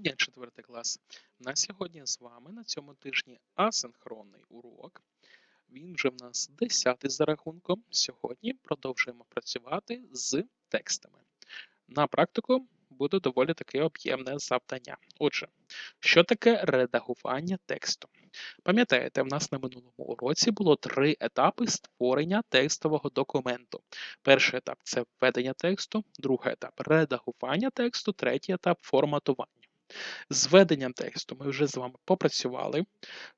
дня, 4 клас. На сьогодні з вами на цьому тижні асинхронний урок. Він вже в нас 10 за рахунком. Сьогодні продовжуємо працювати з текстами. На практику буде доволі таке об'ємне завдання. Отже, що таке редагування тексту? Пам'ятаєте, в нас на минулому уроці було три етапи створення текстового документу. Перший етап це введення тексту, другий етап редагування тексту, третій етап форматування. З введенням тексту ми вже з вами попрацювали.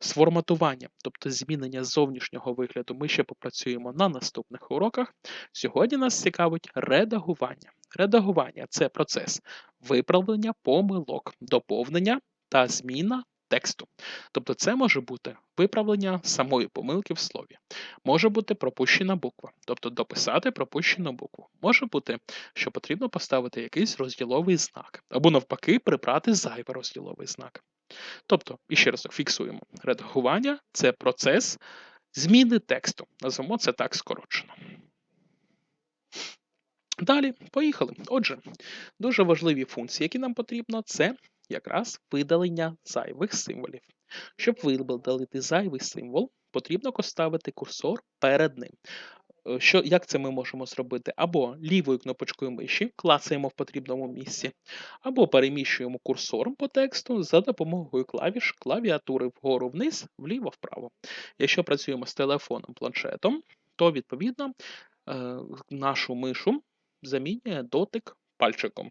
З форматуванням, тобто змінення зовнішнього вигляду, ми ще попрацюємо на наступних уроках. Сьогодні нас цікавить редагування. Редагування це процес виправлення помилок, доповнення та зміна тексту. Тобто це може бути виправлення самої помилки в слові, може бути пропущена буква, тобто дописати пропущену букву. Може бути, що потрібно поставити якийсь розділовий знак, або навпаки, прибрати зайвий розділовий знак. Тобто, іще раз фіксуємо, редагування це процес зміни тексту. Назвемо це так скорочено. Далі, поїхали. Отже, дуже важливі функції, які нам потрібно, це якраз видалення зайвих символів. Щоб видалити зайвий символ, потрібно поставити курсор перед ним. Е, що, Як це ми можемо зробити? Або лівою кнопочкою миші клацаємо в потрібному місці, або переміщуємо курсором по тексту за допомогою клавіш клавіатури вгору вниз, вліво-вправо. Якщо працюємо з телефоном планшетом, то відповідно е, нашу мишу замінює дотик пальчиком.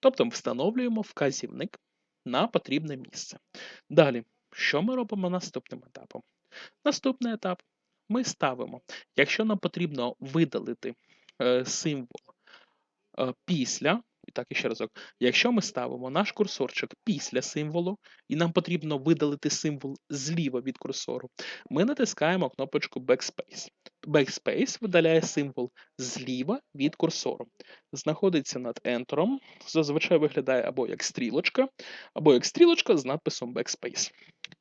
Тобто встановлюємо вказівник на потрібне місце. Далі, що ми робимо наступним етапом? Наступний етап ми ставимо, якщо нам потрібно видалити е, символ е, після, так і ще разок, якщо ми ставимо наш курсорчик після символу, і нам потрібно видалити символ зліва від курсору, ми натискаємо кнопочку Backspace. Backspace видаляє символ зліва від курсору. Знаходиться над Enter, зазвичай виглядає або як стрілочка, або як стрілочка з надписом Backspace.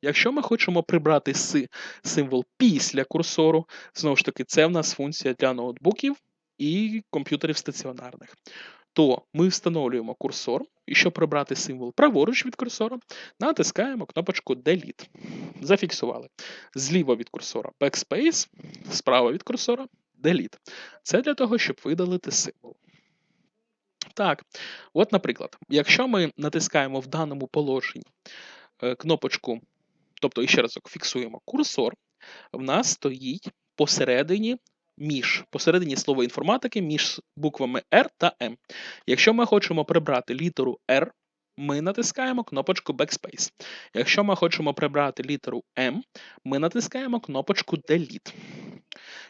Якщо ми хочемо прибрати символ після курсору, знову ж таки, це в нас функція для ноутбуків і комп'ютерів стаціонарних то ми встановлюємо курсор, і щоб прибрати символ праворуч від курсора, натискаємо кнопочку Delete. Зафіксували. Зліва від курсора Backspace, справа від курсора Delete. Це для того, щоб видалити символ. Так, от, наприклад, якщо ми натискаємо в даному положенні е, кнопочку, тобто, ще разок, фіксуємо курсор, в нас стоїть посередині між посередині слова інформатики між буквами R та M. Якщо ми хочемо прибрати літеру R, ми натискаємо кнопочку Backspace. Якщо ми хочемо прибрати літеру M, ми натискаємо кнопочку Delete.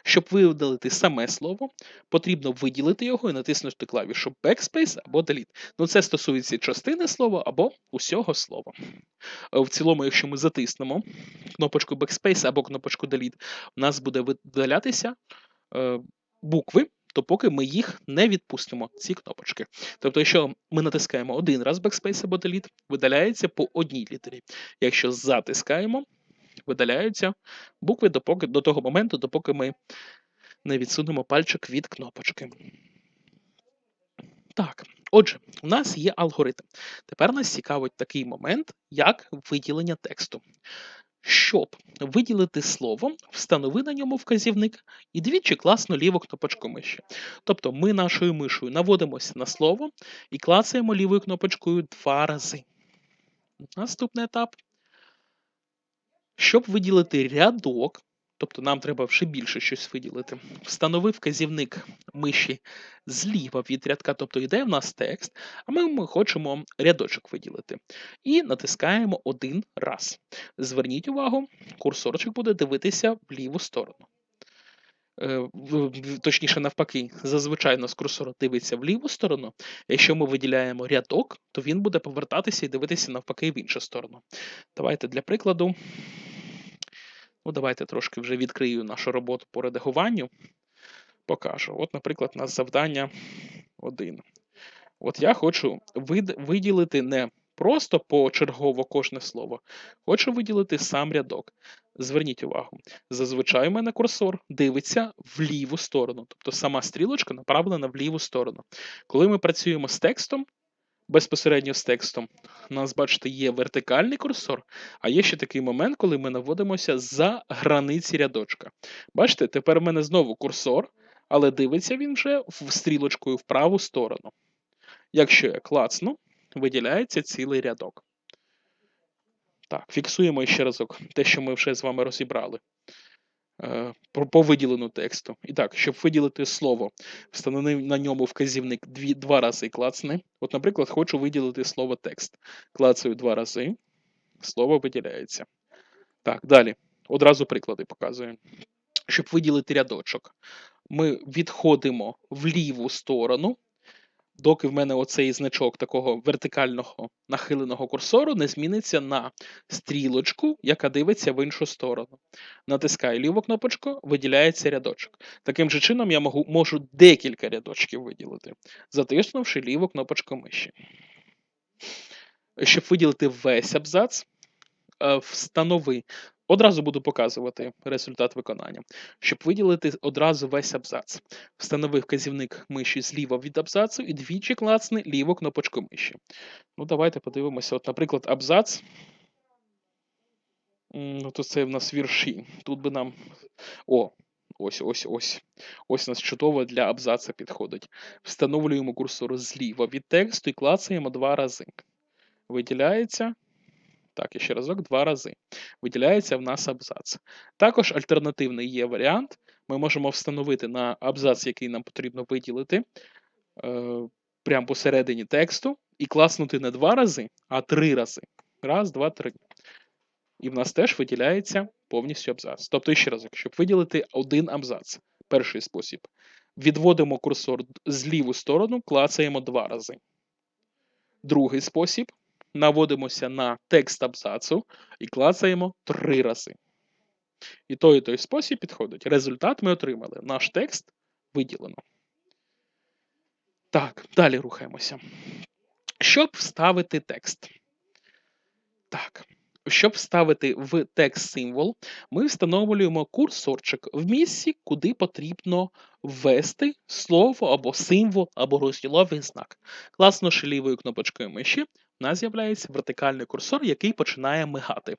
Щоб видалити саме слово, потрібно виділити його і натиснути клавішу Backspace або Delete. Ну, це стосується частини слова або усього слова. В цілому, якщо ми затиснемо кнопочку Backspace або кнопочку Delete, у нас буде видалятися букви, то поки ми їх не відпустимо, ці кнопочки. Тобто, якщо ми натискаємо один раз Backspace або Delete, видаляється по одній літері. Якщо затискаємо, видаляються букви допоки, до того моменту, допоки ми не відсунемо пальчик від кнопочки. Так, отже, у нас є алгоритм. Тепер нас цікавить такий момент, як виділення тексту. Щоб виділити слово, встанови на ньому вказівник і двічі класно ліву кнопочку миші. Тобто ми нашою мишою наводимося на слово і клацаємо лівою кнопочкою два рази. Наступний етап. Щоб виділити рядок, тобто нам треба ще більше щось виділити, встанови вказівник миші зліва від рядка, тобто йде в нас текст, а ми, ми хочемо рядочок виділити. І натискаємо один раз. Зверніть увагу, курсорчик буде дивитися в ліву сторону. Е, точніше, навпаки, зазвичай нас курсор дивиться в ліву сторону. Якщо ми виділяємо рядок, то він буде повертатися і дивитися навпаки в іншу сторону. Давайте для прикладу. Ну, Давайте трошки вже відкрию нашу роботу по редагуванню. Покажу. От, наприклад, у нас завдання 1. От я хочу виділити не просто почергово кожне слово, хочу виділити сам рядок. Зверніть увагу, зазвичай у мене курсор дивиться в ліву сторону, тобто сама стрілочка направлена в ліву сторону. Коли ми працюємо з текстом, безпосередньо з текстом, у нас, бачите, є вертикальний курсор, а є ще такий момент, коли ми наводимося за границі рядочка. Бачите, тепер в мене знову курсор, але дивиться він вже стрілочкою в праву сторону. Якщо я клацну, виділяється цілий рядок. Так, фіксуємо ще разок те, що ми вже з вами розібрали по виділену тексту. І так, щоб виділити слово, встановив на ньому вказівник дві, два рази клацни. От, наприклад, хочу виділити слово текст. Клацаю два рази, слово виділяється. Так, далі. Одразу приклади показую. Щоб виділити рядочок, ми відходимо в ліву сторону, доки в мене оцей значок такого вертикального нахиленого курсору не зміниться на стрілочку, яка дивиться в іншу сторону. Натискаю ліву кнопочку, виділяється рядочок. Таким же чином я можу, можу декілька рядочків виділити, затиснувши ліву кнопочку миші. Щоб виділити весь абзац, е, встанови. Одразу буду показувати результат виконання. Щоб виділити одразу весь абзац, встанови вказівник миші зліва від абзацу і двічі клацни ліву кнопочку миші. Ну, давайте подивимося. От, наприклад, абзац. Ну, то це в нас вірші. Тут би нам. О, ось, ось, ось. Ось у нас чудово для абзаца підходить. Встановлюємо курсор зліва від тексту і клацаємо два рази. Виділяється. Так, і ще разок, два рази. Виділяється в нас абзац. Також альтернативний є варіант. Ми можемо встановити на абзац, який нам потрібно виділити, е, прямо посередині тексту, і класнути не два рази, а три рази. Раз, два, три. І в нас теж виділяється повністю абзац. Тобто, ще раз, щоб виділити один абзац, перший спосіб. Відводимо курсор з ліву сторону, клацаємо два рази. Другий спосіб. Наводимося на текст абзацу і клацаємо три рази. І той, і той спосіб підходить. Результат ми отримали. Наш текст виділено. Так, далі рухаємося. Щоб вставити текст. Так. Щоб вставити в текст символ, ми встановлюємо курсорчик в місці, куди потрібно ввести слово або символ, або розділовий знак. Класнувши лівою кнопочкою миші, у нас з'являється вертикальний курсор, який починає мигати.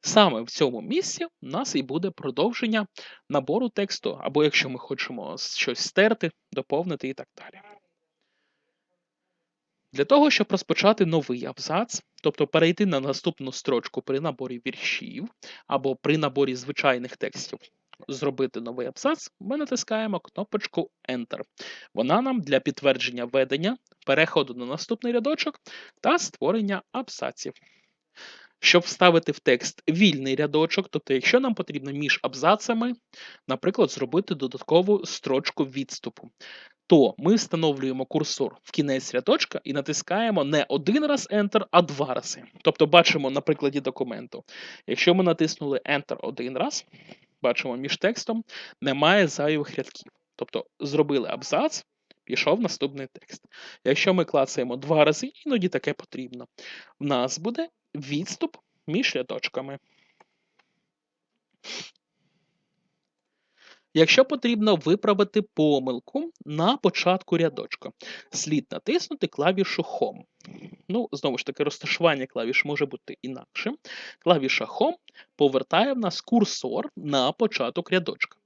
Саме в цьому місці у нас і буде продовження набору тексту, або якщо ми хочемо щось стерти, доповнити і так далі. Для того, щоб розпочати новий абзац, тобто перейти на наступну строчку при наборі віршів або при наборі звичайних текстів, зробити новий абзац, ми натискаємо кнопочку Enter. Вона нам для підтвердження ведення, переходу на наступний рядочок та створення абзаців. Щоб вставити в текст вільний рядочок, тобто, якщо нам потрібно між абзацами, наприклад, зробити додаткову строчку відступу, то ми встановлюємо курсор в кінець рядочка і натискаємо не один раз Enter, а два рази. Тобто, бачимо на прикладі документу. Якщо ми натиснули Enter один раз, бачимо між текстом немає зайвих рядків. Тобто зробили абзац, пішов наступний текст. Якщо ми клацаємо два рази, іноді таке потрібно. В нас буде відступ між рядочками. Якщо потрібно виправити помилку на початку рядочка, слід натиснути клавішу Home. Ну, знову ж таки, розташування клавіш може бути інакшим. Клавіша Home повертає в нас курсор на початок рядочка.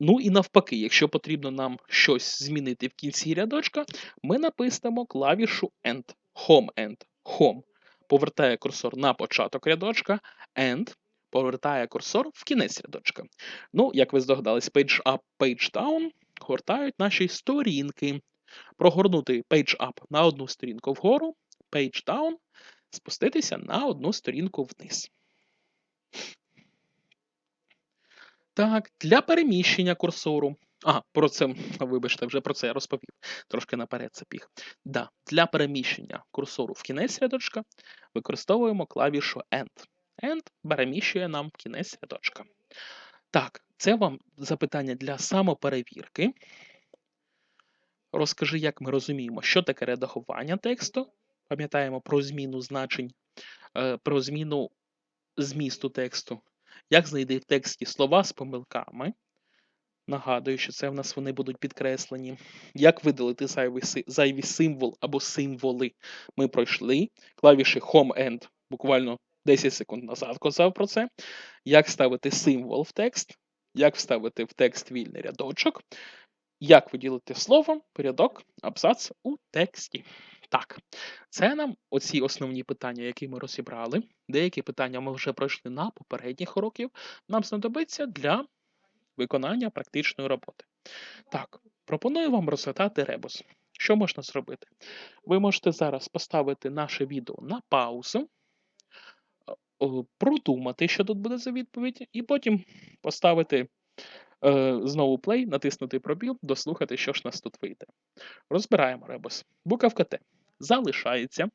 Ну і навпаки, якщо потрібно нам щось змінити в кінці рядочка, ми напишемо клавішу End. Home End. Home повертає курсор на початок рядочка, End повертає курсор в кінець рядочка. Ну, як ви здогадались, Page Up, Page Down гортають наші сторінки. Прогорнути Page Up на одну сторінку вгору, Page Down спуститися на одну сторінку вниз. Так, для переміщення курсору. Ага, про це, вибачте, вже про це я розповів. Трошки наперед запіг. Да, для переміщення курсору в кінець рядочка використовуємо клавішу End. End переміщує нам кінець рядочка. Так, це вам запитання для самоперевірки. Розкажи, як ми розуміємо, що таке редагування тексту. Пам'ятаємо про зміну значень, е, про зміну змісту тексту, як знайти в тексті слова з помилками. Нагадую, що це в нас вони будуть підкреслені. Як видалити зайвий, зайвий символ або символи? Ми пройшли клавіші Home End буквально 10 секунд назад казав про це. Як ставити символ в текст, як вставити в текст вільний рядочок, як виділити слово, рядок, абзац у тексті. Так, це нам оці основні питання, які ми розібрали. Деякі питання ми вже пройшли на попередніх уроків. Нам знадобиться для виконання практичної роботи. Так, пропоную вам розгадати ребус. Що можна зробити? Ви можете зараз поставити наше відео на паузу, продумати, що тут буде за відповідь, і потім поставити е, знову плей, натиснути пробіл, дослухати, що ж нас тут вийде. Розбираємо ребус. Буковка Т залишається.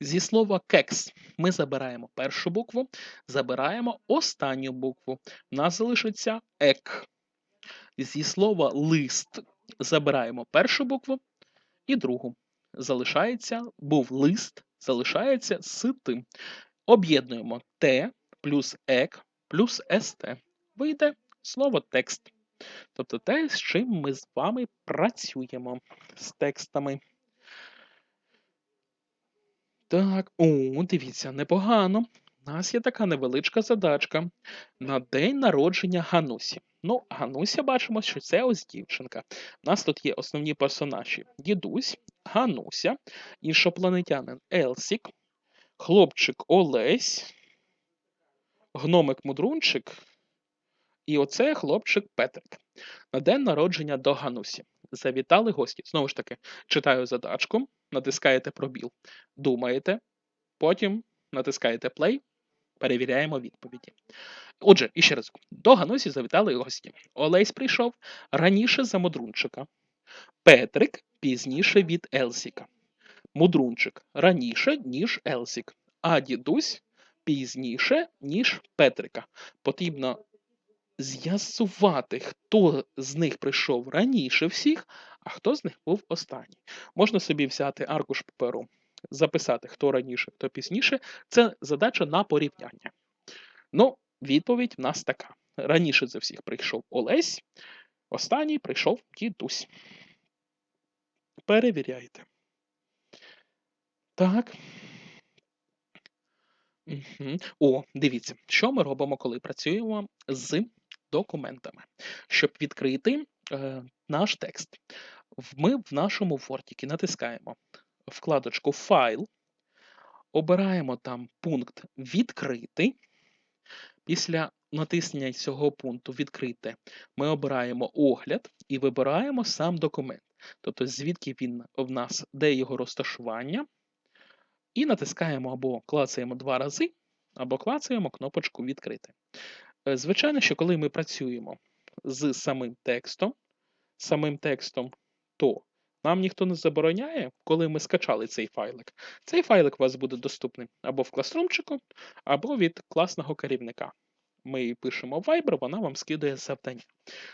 Зі слова кекс ми забираємо першу букву, забираємо останню букву. У нас залишиться ек. Зі слова лист забираємо першу букву і другу. Залишається, був лист, залишається сити. Об'єднуємо Т плюс ек плюс ст. Вийде слово текст. Тобто те, з чим ми з вами працюємо з текстами. Так, о, дивіться, непогано. У нас є така невеличка задачка на день народження Ганусі. Ну, Гануся бачимо, що це ось дівчинка. У нас тут є основні персонажі: дідусь, Гануся, іншопланетянин Елсік, хлопчик Олесь, гномик Мудрунчик і оце хлопчик Петрик. На день народження до Ганусі. Завітали гості. Знову ж таки, читаю задачку, натискаєте пробіл, думаєте, потім натискаєте play, перевіряємо відповіді. Отже, іще раз, до Ганусі завітали гості. Олесь прийшов раніше за Мудрунчика. Петрик пізніше від Елсіка. Мудрунчик раніше, ніж Елсік. А дідусь пізніше, ніж Петрика. Потрібно з'ясувати, хто з них прийшов раніше всіх, а хто з них був останній. Можна собі взяти аркуш паперу, записати, хто раніше, хто пізніше. Це задача на порівняння. Ну, відповідь в нас така: раніше за всіх прийшов Олесь, останній прийшов дідусь. Перевіряйте. Так. Угу. О, дивіться, що ми робимо, коли працюємо з документами. Щоб відкрити е, наш текст, ми в нашому Word натискаємо вкладочку Файл, обираємо там пункт Відкрити. Після натиснення цього пункту Відкрите ми обираємо огляд і вибираємо сам документ. Тобто, звідки він в нас, де його розташування. І натискаємо або клацаємо два рази, або клацаємо кнопочку Відкрити. Е, Звичайно, що коли ми працюємо з самим текстом, самим текстом, то нам ніхто не забороняє, коли ми скачали цей файлик. Цей файлик у вас буде доступний або в класрумчику, або від класного керівника. Ми пишемо Viber, вона вам скидає завдання.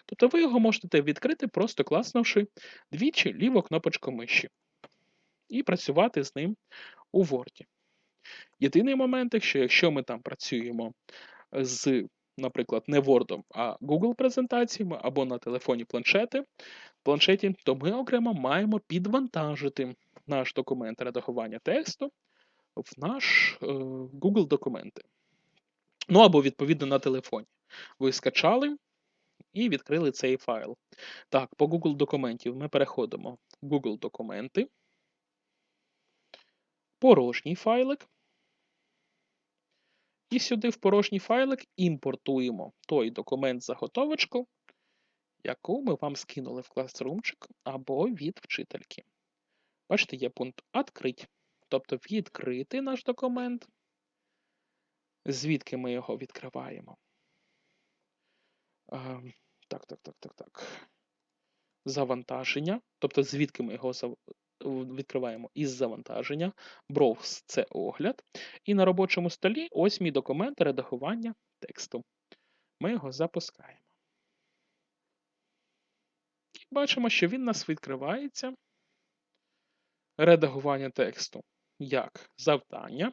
Тобто ви його можете відкрити, просто класнувши двічі ліву кнопочку миші і працювати з ним у Word. Єдиний момент, що якщо ми там працюємо з, наприклад, не Word, а Google презентаціями або на телефоні планшети, планшеті, то ми окремо маємо підвантажити наш документ редагування тексту в наш е, Google документи. Ну або, відповідно, на телефоні. Ви скачали і відкрили цей файл. Так, по Google документів ми переходимо в Google документи порожній файлик. І сюди в порожній файлик імпортуємо той документ заготовочку, яку ми вам скинули в класрумчик або від вчительки. Бачите, є пункт «Открить», тобто відкрити наш документ, звідки ми його відкриваємо. Ем, так, так, так, так, так. Завантаження, тобто звідки ми його відкриваємо із завантаження. Browse – це огляд. І на робочому столі ось мій документ редагування тексту. Ми його запускаємо. І бачимо, що він у нас відкривається. Редагування тексту як завдання.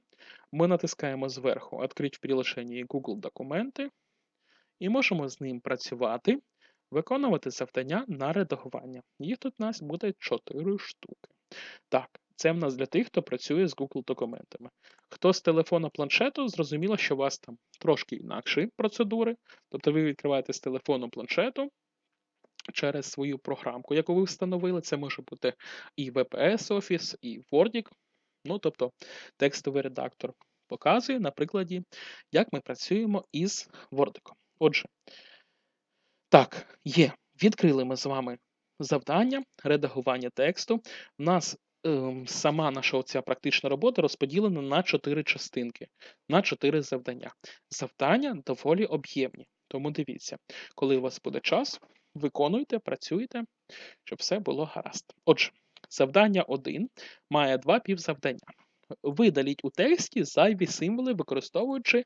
Ми натискаємо зверху «Открить в приложенні Google документи і можемо з ним працювати, Виконувати завдання на редагування. Їх тут у нас буде 4 штуки. Так, це в нас для тих, хто працює з Google документами. Хто з телефона планшету, зрозуміло, що у вас там трошки інакші процедури. Тобто ви відкриваєте з телефону планшету через свою програмку, яку ви встановили. Це може бути і VPS Office, і Word, ну тобто текстовий редактор. Показую на прикладі, як ми працюємо із Word. Отже, так, є. Відкрили ми з вами завдання, редагування тексту. У нас ем, сама наша оця практична робота розподілена на чотири частинки, на чотири завдання. Завдання доволі об'ємні. Тому дивіться, коли у вас буде час, виконуйте, працюйте, щоб все було гаразд. Отже, завдання 1 має два півзавдання. Видаліть у тексті зайві символи, використовуючи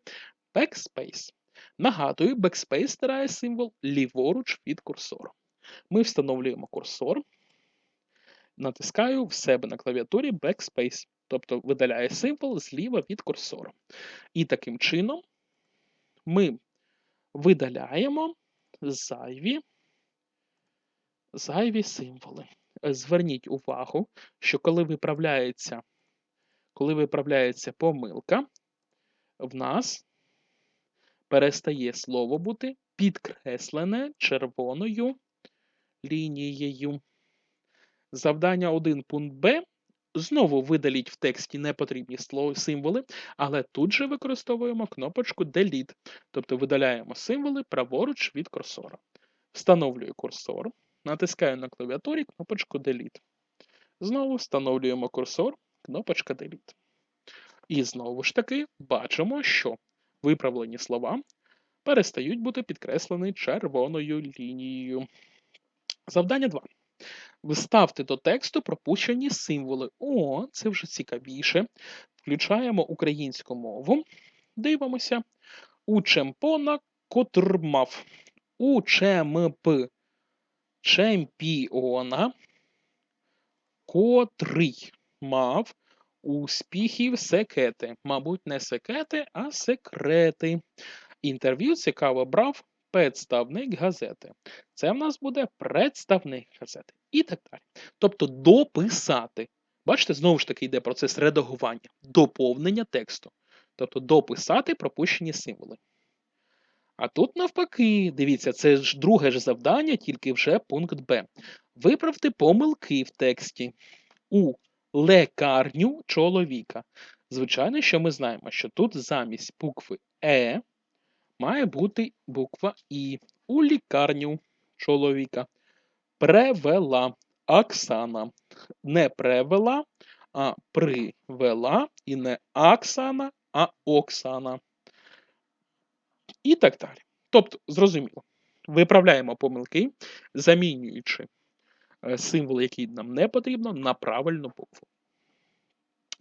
backspace. Нагадую, backspace стирає символ ліворуч від курсору. Ми встановлюємо курсор, натискаю в себе на клавіатурі backspace, тобто видаляє символ зліва від курсору. І таким чином ми видаляємо зайві, зайві символи. Зверніть увагу, що коли виправляється, коли виправляється помилка, в нас перестає слово бути підкреслене червоною лінією. Завдання 1 пункт Б. Знову видаліть в тексті непотрібні символи, але тут же використовуємо кнопочку Delete, тобто видаляємо символи праворуч від курсора. Встановлюю курсор, натискаю на клавіатурі кнопочку Delete. Знову встановлюємо курсор, кнопочка Delete. І знову ж таки бачимо, що виправлені слова перестають бути підкреслені червоною лінією. Завдання 2. Вставте до тексту пропущені символи. О, це вже цікавіше. Включаємо українську мову. Дивимося. Учемпона котрмав. Учемп чемпіона, котрий мав успіхів секети. Мабуть, не секети, а секрети. Інтерв'ю цікаво брав представник газети. Це в нас буде представник газети. І так далі. Тобто дописати. Бачите, знову ж таки йде процес редагування, доповнення тексту. Тобто дописати пропущені символи. А тут, навпаки, дивіться, це ж друге ж завдання, тільки вже пункт Б. Виправте помилки в тексті у лекарню чоловіка. Звичайно, що ми знаємо, що тут замість букви Е має бути буква І у лікарню чоловіка. Превела Оксана. Не превела, а привела і не Оксана, а Оксана. І так далі. Тобто, зрозуміло, виправляємо помилки, замінюючи е, символ, який нам не потрібно, на правильну букву.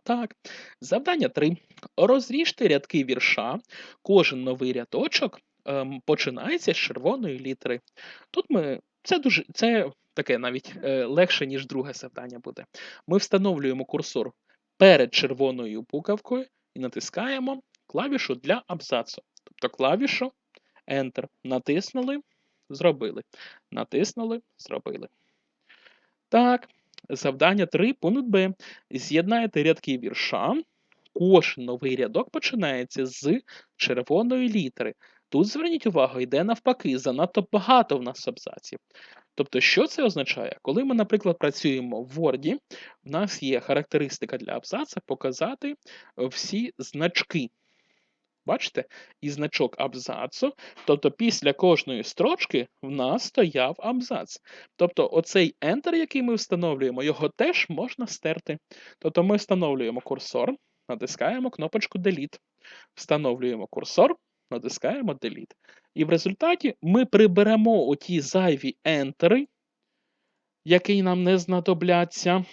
Так, завдання 3. Розріжте рядки вірша. Кожен новий рядочок ем, починається з червоної літери. Тут ми це дуже це таке навіть е, легше, ніж друге завдання буде. Ми встановлюємо курсор перед червоною буковкою і натискаємо клавішу для абзацу. Тобто клавішу Enter. Натиснули, зробили. Натиснули, зробили. Так. Завдання 3, пункт Б. З'єднайте рядки вірша. Кожен новий рядок починається з червоної літери. Тут зверніть увагу, йде навпаки, занадто багато в нас абзаців. Тобто, що це означає? Коли ми, наприклад, працюємо в Word, в нас є характеристика для абзаца показати всі значки. Бачите? І значок абзацу. Тобто після кожної строчки в нас стояв абзац. Тобто оцей Enter, який ми встановлюємо, його теж можна стерти. Тобто ми встановлюємо курсор, натискаємо кнопочку Delete. Встановлюємо курсор, натискаємо Delete. І в результаті ми приберемо оті зайві ентери, які нам не знадобляться.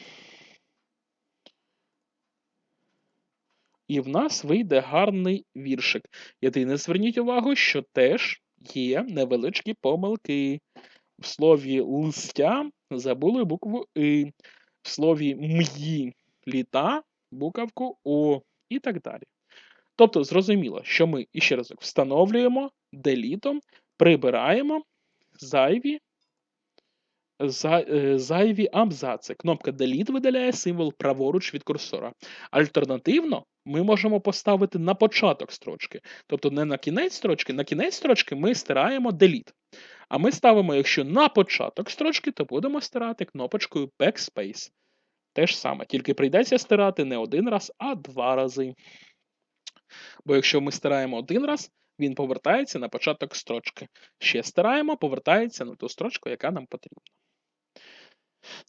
І в нас вийде гарний віршик. Єдине, зверніть увагу, що теж є невеличкі помилки. В слові листя забули букву И, в слові м'ї літа буковку О і так далі. Тобто, зрозуміло, що ми іще раз встановлюємо, делітом, прибираємо зайві, за- зайві абзаци. Кнопка Delete видаляє символ праворуч від курсора. Альтернативно, ми можемо поставити на початок строчки. Тобто не на кінець строчки, на кінець строчки ми стираємо Delete. А ми ставимо, якщо на початок строчки, то будемо стирати кнопочкою Backspace. Те ж саме, тільки прийдеться стирати не один раз, а два рази. Бо якщо ми стираємо один раз, він повертається на початок строчки. Ще стираємо, повертається на ту строчку, яка нам потрібна.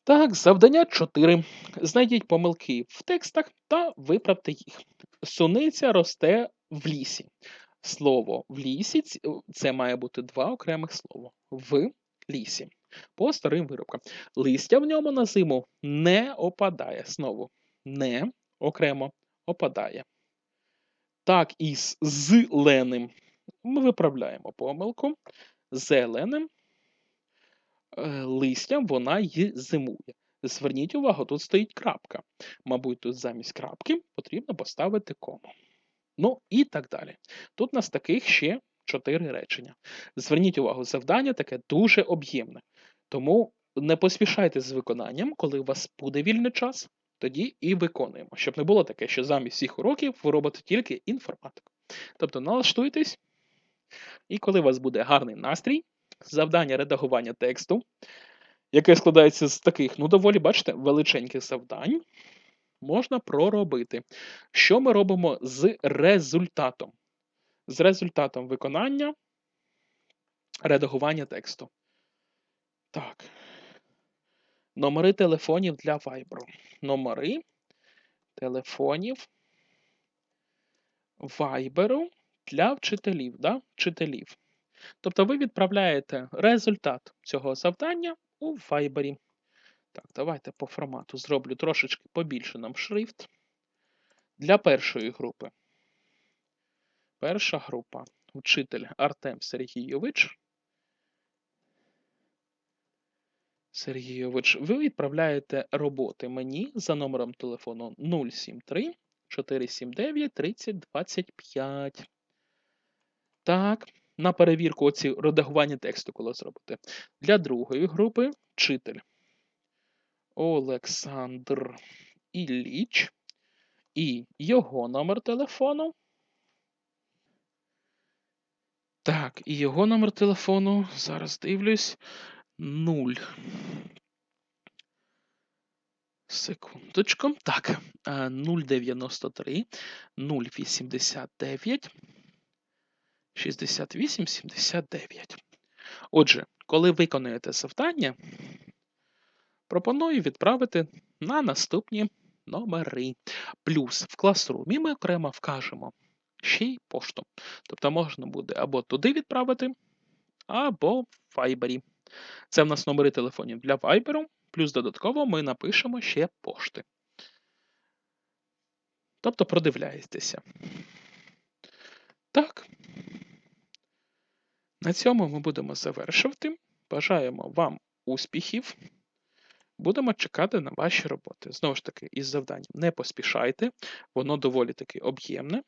Так, завдання 4. Знайдіть помилки в текстах та виправте їх. Суниця росте в лісі. Слово в лісі це має бути два окремих слова. В лісі. По старим виробкам. Листя в ньому на зиму не опадає. Знову не окремо опадає. Так, і з зеленим ми виправляємо помилку. Зеленим е, листям вона й зимує. Зверніть увагу, тут стоїть крапка. Мабуть, тут замість крапки потрібно поставити кому. Ну і так далі. Тут у нас таких ще чотири речення. Зверніть увагу, завдання таке дуже об'ємне. Тому не поспішайте з виконанням, коли у вас буде вільний час, тоді і виконуємо. Щоб не було таке, що замість всіх уроків ви робите тільки інформатику. Тобто налаштуйтесь, і коли у вас буде гарний настрій, завдання редагування тексту, яке складається з таких, ну доволі, бачите, величеньких завдань, можна проробити. Що ми робимо з результатом? З результатом виконання редагування тексту. Так. Номери телефонів для Viber. Номери телефонів Viber для вчителів. Да? вчителів. Тобто ви відправляєте результат цього завдання у Viber. Так, давайте по формату зроблю трошечки побільше нам шрифт. Для першої групи. Перша група. Вчитель Артем Сергійович. Сергійович, ви відправляєте роботи мені за номером телефону 073 479 3025. Так, на перевірку оці редагування тексту, коли зробите. Для другої групи вчитель Олександр Ілліч і його номер телефону. Так, і його номер телефону, зараз дивлюсь, 0. Секундочку. Так, е, 093 089 68 79. Отже, коли виконуєте завдання, пропоную відправити на наступні номери. Плюс в класрумі ми окремо вкажемо ще й пошту. Тобто можна буде або туди відправити, або в Viber. Це в нас номери телефонів для Viber, плюс додатково ми напишемо ще пошти. Тобто продивляєтеся. Так. На цьому ми будемо завершувати. Бажаємо вам успіхів. Будемо чекати на ваші роботи. Знову ж таки, із завданням не поспішайте, воно доволі таки об'ємне.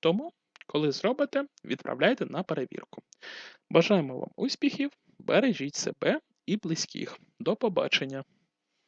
Тому, коли зробите, відправляйте на перевірку. Бажаємо вам успіхів, бережіть себе і близьких. До побачення!